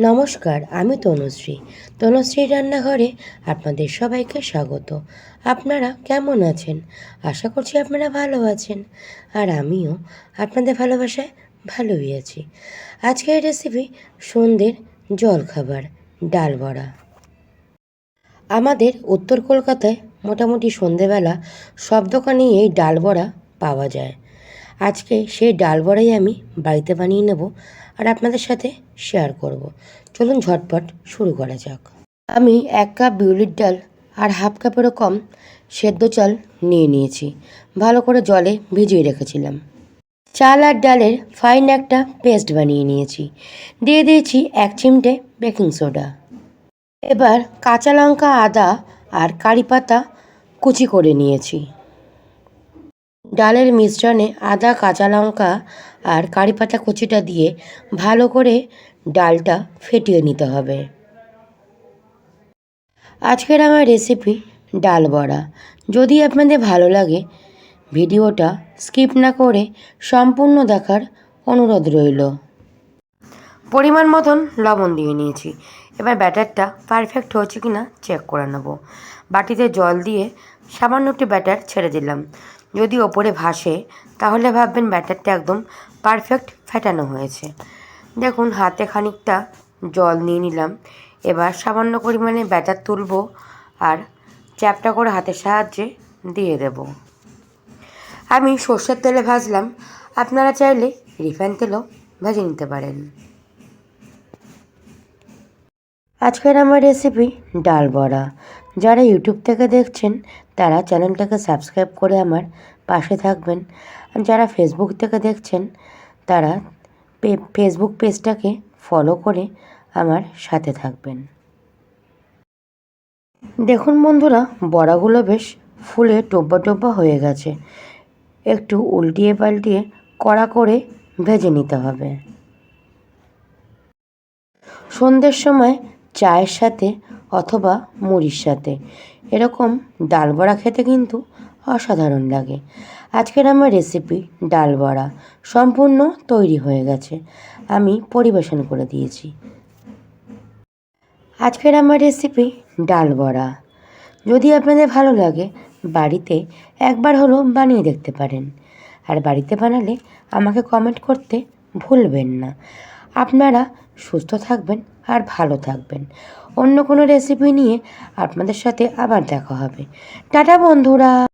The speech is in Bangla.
নমস্কার, আমি তনুশ্রী। তনুশ্রী রান্নাঘরে আপনাদের সবাইকে স্বাগত। আপনারা কেমন আছেন? আশা করছি আপনারা ভালো আছেন। আর আমিও আপনাদের ভালোবাসায় ভালোই আছি। আজকের রেসিপি সন্ধ্যের জলখাবার, ডাল বড়া। আমাদের উত্তর কলকাতায় মোটামুটি সন্ধেবেলা সব দোকানেই এই ডাল বড়া পাওয়া যায়। আজকে সেই ডাল বড়াই আমি বাড়িতে বানিয়ে নেব। আর আপনাদের সাথে শেয়ার করব। চলুন ঝটপট শুরু করা যাক। আমি এক কাপ বিউলির ডাল আর হাফ কাপেরও কম সেদ্ধ চাল নিয়ে নিয়েছি। ভালো করে জলে ভিজিয়ে রেখেছিলাম। চাল আর ডালের ফাইন একটা পেস্ট বানিয়ে নিয়েছি। দিয়ে দিয়েছি এক চিমটে বেকিং সোডা এবার কাঁচা লঙ্কা, আদা আর কারি পাতা কুচি করে নিয়েছি। ডালের মিশ্রণে আদা, কাঁচা লঙ্কা আর কারি পাতা কুচিটা দিয়ে ভালো করে ডালটা ফেটিয়ে নিতে হবে। আজকের আমার রেসিপি ডাল বড়া। যদি আপনাদের ভালো লাগে, ভিডিওটা স্কিপ না করে সম্পূর্ণ দেখার অনুরোধ রইল। পরিমাণ মতন লবণ দিয়ে নিয়েছি। এবার ব্যাটারটা পারফেক্ট হয়েছে কি না চেক করে নেব। বাটিতে জল দিয়ে সামান্য একটু ব্যাটার ছেড়ে দিলাম। যদি ওপরে ভাসে, তাহলে ভাববেন ব্যাটারটা একদম পারফেক্ট ফেটানো হয়েছে। দেখুন, হাতে খানিকটা জল নিয়ে নিলাম। এবার সামান্য পরিমাণে ব্যাটার তুলব আর চ্যাপটা করে হাতের সাহায্যে দিয়ে দেব। আমি সর্ষের তেলে ভাজলাম। আপনারা চাইলে রিফাইন তেলও ভেজে নিতে পারেন। আজকের আমার রেসিপি ডাল বড়া। যারা ইউটিউব থেকে দেখছেন, তারা চ্যানেলটাকে সাবস্ক্রাইব করে আমার পাশে থাকবেন। আর যারা ফেসবুক থেকে দেখছেন, তারা ফেসবুক পেজটাকে ফলো করে আমার সাথে থাকবেন। দেখুন বন্ধুরা, বড়াগুলো বেশ ফুলে টোব্বা টোব্বা হয়ে গেছে। একটু উল্টিয়ে পাল্টিয়ে কড়া করে ভেজে নিতে হবে। সন্ধ্যের সময় চায়ের সাথে অথবা মুড়ির সাথে। এরকম ডাল বড়া খেতে কিন্তু অসাধারণ লাগে। আজকের আমার রেসিপি ডাল বড়া। সম্পূর্ণ তৈরি হয়ে গেছে। আমি পরিবেশন করে দিয়েছি। আজকের আমার রেসিপি ডাল বড়া। যদি আপনাদের ভালো লাগে, বাড়িতে একবার হলো বানিয়ে দেখতে পারেন। আর বাড়িতে বানালে আমাকে কমেন্ট করতে ভুলবেন না। আপনারা সুস্থ থাকবেন আর ভালো থাকবেন। অন্য কোনো রেসিপি নিয়ে আপনাদের সাথে আবার দেখা হবে। টাটা বন্ধুরা!